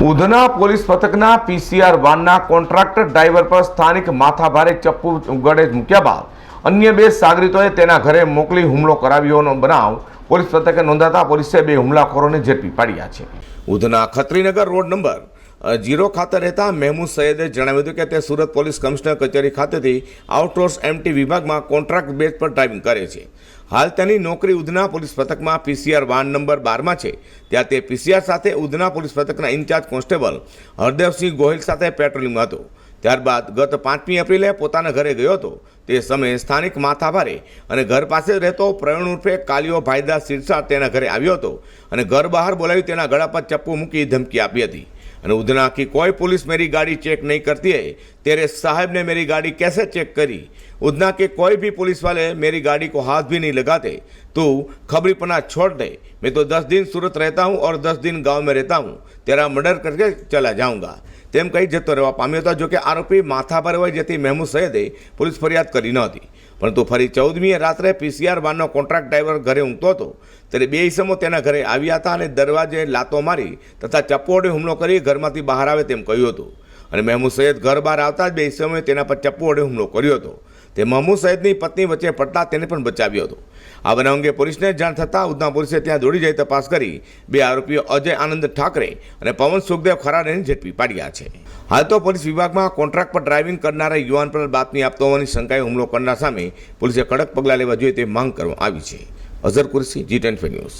Udhna police પથકના PCR વાનના contractor driver પર સ્થાનિક માથાભારે ચપ્પુ ગળે મૂક્યા બાદ અન્ય બે સાગરીતોએ તેના ઘરે મોકલી હુમલો કરાવ્યોનો બનાવ પોલીસ પથકે નોંધાતા પોલીસે બે હુમલાખોરોને ઝડપી પાડ્યા છે. Udhna Khatrinagar road number zero ખાતે રહેતા મહેમૂદ સૈયદે જણાવ્યું હતું કે તે સુરત પોલીસ કમિશનર કચેરી ખાતેથી આઉટસોર્સ એમટી વિભાગમાં કોન્ટ્રાક્ટ બેઝ પર ડ્રાઇવિંગ કરે છે. હાલ તેની નોકરી ઉધના પોલીસ પથકમાં પીસીઆર વાન નંબર બારમાં છે. ત્યાં તે પીસીઆર સાથે ઉધના પોલીસ પથકના ઇન્ચાર્જ કોન્સ્ટેબલ હરદેવસિંહ ગોહિલ સાથે પેટ્રોલિંગમાં હતો. ત્યારબાદ ગત પાંચમી એપ્રિલે પોતાના ઘરે ગયો હતો. તે સમયે સ્થાનિક માથાભારે અને ઘર પાસે રહેતો પ્રવીણ ઉર્ફે કાલિયો ભાઈદાસ સિરસા તેના ઘરે આવ્યો હતો અને ઘર બહાર બોલાવી તેના ગળા પર ચપ્પુ મૂકી ધમકી આપી હતી. અને ઉધના की कोई पुलिस मेरी गाड़ी चेक नहीं करती है तेरे साहब ने मेरी गाड़ी कैसे चेक करी उधना के कोई भी पुलिस वाले मेरी गाड़ी को हाथ भी नहीं लगाते तू खबरीपना छोड़ दे मैं तो दस दिन सूरत रहता हूँ और दस दिन गांव में रहता हूँ तेरा मर्डर करके चला जाऊंगा તેમ કહી જતો રહેવા પામ્યો હતો જોકે આરોપી માથા પર હોય જેથી મહેમૂદ સૈયદે પોલીસ ફરિયાદ કરી ન હતી પરંતુ ફરી ચૌદમીએ રાત્રે પીસીઆર વાનનો કોન્ટ્રાક્ટ ડ્રાઈવર ઘરે ઊંઘતો હતો. ત્યારે બે ઇસમો તેના ઘરે આવ્યા હતા અને દરવાજે લાતો મારી તથા ચપ્પુ વડે હુમલો કરી ઘરમાંથી બહાર આવે તેમ કહ્યું હતું. અને મહેમૂદ સૈયદ ઘર બહાર આવતા જ બે ઇસમોએ તેના પર ચપ્પુ વડે હુમલો કર્યો હતો. તે મહમૂદ સૈદની પત્ની વચ્ચે પડતા તેને પણ બચાવ્યો હતો. આ બનાવ અંગે પોલીસને જાણ થતાં ઉધના પોલીસે ત્યાં દોડી જઈ તપાસ કરી. બે આરોપીઓ અજય આનંદ ઠાકરે અને પવન સુખદેવ ખરાડેને ઝડપી પાડ્યા છે. હાલ તો પોલીસ વિભાગમાં કોન્ટ્રાક્ટ પર ડ્રાઇવિંગ કરનારા યુવાન પર બાતમી આપતો હોવાની શંકાએ હુમલો કરનાર સામે પોલીસે કડક પગલાં લેવા જોઈએ તે માંગ કરવામાં આવી છે. Azhar Kursi G ten news.